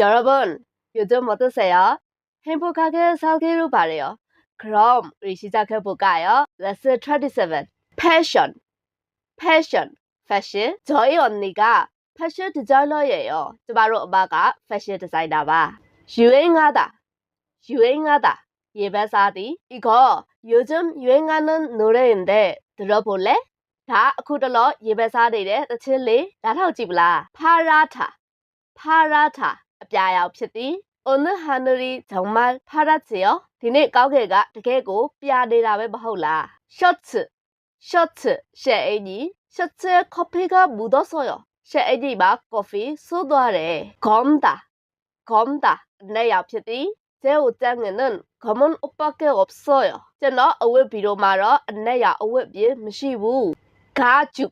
여러 분, 요즘 어떠세 요? 행복하게 살기로 바래 요. 그럼 우리 시작해 볼까 요? Lesson 27. 패 션. 패 션. 패 션. 저희 언니가 패션 디자이너예 요. 바로 엄마가 패션 디자이너 봐. 유행하 다. 유행하 다. 예배사 디. 이거 요즘 유행하는 노래인데 들어볼 래? 다 아쿠들러 예배사디 래. 나칠 리. 나타오지불 라. 파라 타. 파라 타. အပြာရောင်ဖြစ်သည်။ On Henry Jamal Paracio ဒီနေ့ကောက်ကဲကတကယ်ကို ပြနေတာပဲမဟုတ်လား။ Shorts Shorts ရှယ်အင်ကြီး Shorts coffee ကမူတော့ဆော်ရရှယ်အင်ကြီးမှာ coffee ဆိုးသွားတယ်။ Gomda Gomda နဲ့ရောက်ဖြစ်သည်။ဇဲကိုတန်းငင်နဲ့ဂမွန်အပကေအော့ဆော်ရကျွန်တော်အဝတ်ဗီဒီယိုမှာတော့အနဲ့ရအဝတ်ပြေမရှိဘူး။ဂါဂျု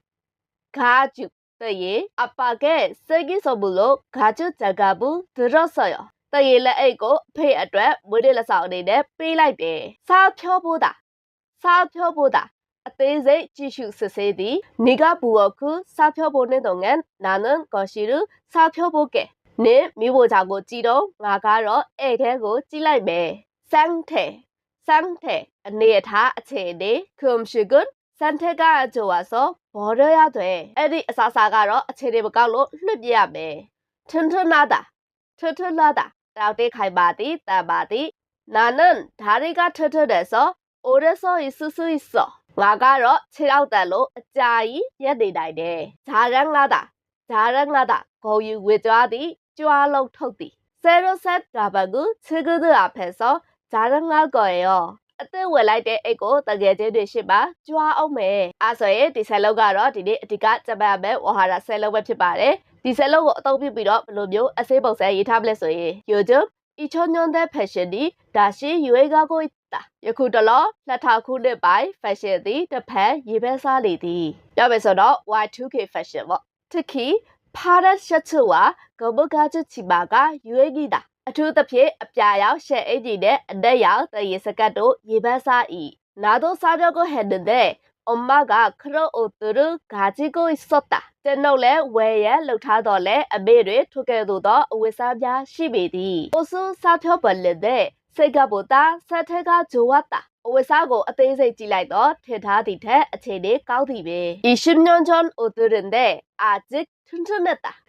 ဂါဂျု တရေအပါကဲစေကြီးစဘူးလို့ 가죽 자가부 들었어요. တရေလက်အိတ်ကိုအဖေအတွက်မွေးနေ့လက်ဆောင်အနေနဲ့ပေးလိုက်တယ်။စားဖြောဖို့တာစားဖြောဖို့တာအသေးစိတ်ကြည့်ရှုစစ်ဆေးသည်နေကဘူအခုစားဖြောဖို့နဲ့တော့ငန်နာနန်ကောရှိရစားဖြောဖို့ကဲနင်းမိဖို့ကြောင့်ကိုကြည်တော့ငါကတော့အဲ့ထဲကိုကြည့်လိုက်မယ်စန်းထဲစန်းထဲအနေအထားအခြေအနေခုမ်ရှိကွန်း စန်ထက်ကကြိုပါဆိုဘော်ရရတွေအဲ့ဒီအစားစားကတော့အခြေတွေမကောက်လို့လွတ်ပြရမယ်ထွန်းထွန်းလာတာထွန်းထွန်းလာတာတောက်တေးခိုင်ပါသည်တန်ပါသည်နာနန်ဒါတွေကထွန်းထွန်းတယ်ဆိုအိုရဆိုဤဆူဆူဤဆိုငါကတော့ခြေထောက်တက်လို့အကြာကြီးရက်နေနိုင်တယ်ဂျာရန်လာတာဂျာရန်လာတာဂုံယူဝေကြွားသည်ကြွားလုံးထုတ်သည်ဆယ်ရဆက်ဒါဘကူခြေကူဒအဖေဆိုဂျာရန်လာကိုရော အသက်ဝယ်လိုက်တဲ့အိတ်ကိုတကယ်ချင်းတွေရှိပါကြွားအောင်မယ်အဲဆိုရင်ဒီဆက်လုံးကတော့ဒီနေ့အဓိကစပတ်ရမယ်ဝါဟာရဆက်လုံးပဲဖြစ်ပါတယ်ဒီဆက်လုံးကိုအသုံးပြုပြီးတော့ဘယ်လိုမျိုးအစေးပုံစံရေးထားမလဲဆိုရင် YouTube 2000대 패션이 다시 유행하고 있다. ယခုတလောလက်ထောက်ခုနှစ်ပိုင်း fashion သည်တစ်ဖက်ရေပဲစားလေသည်ပြောမယ်ဆိုတော့ Y2K fashion ပေါ့특히 파란 셔츠와 검은 가죽 치마가 유행이다. အထူးသဖြင့်အပြာရောင်ရှက်အင်ဂျီနဲ့အနက်ရောင်တရေစကတ်တို့ရေပန်းစား၏나도사려고했는데엄마가그런옷들을가지고있었다ကျွန်ုပ်လည်းဝယ်ရလှုပ်ထားတော့လဲအမေတွေထုတ်ခဲ့သို့သောအဝတ်စားများရှိပေသည်။အိုဆူစားဖြောပလင်တဲ့စိတ်ကပိုတာဆက်ထက်ကဂျိုဝတ်တာအဝတ်စားကိုအသေးစိတ်ကြည့်လိုက်တော့ထင်ထားသည့်ထက်အခြေအနေကောင်းသည်ပဲ။20년 전 옷들인데 아직 튼튼했다 ။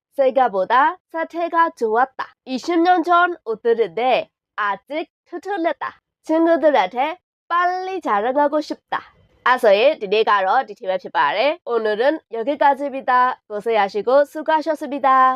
세가보다 사태가 좋았다. 20년 전 옷들인데 아직 튼튼했다. 친구들한테 빨리 자랑하고 싶다. 아서의 디네가로 디티맵 시발에 오늘은 여기까지입니다. 고생하시고 수고하셨습니다.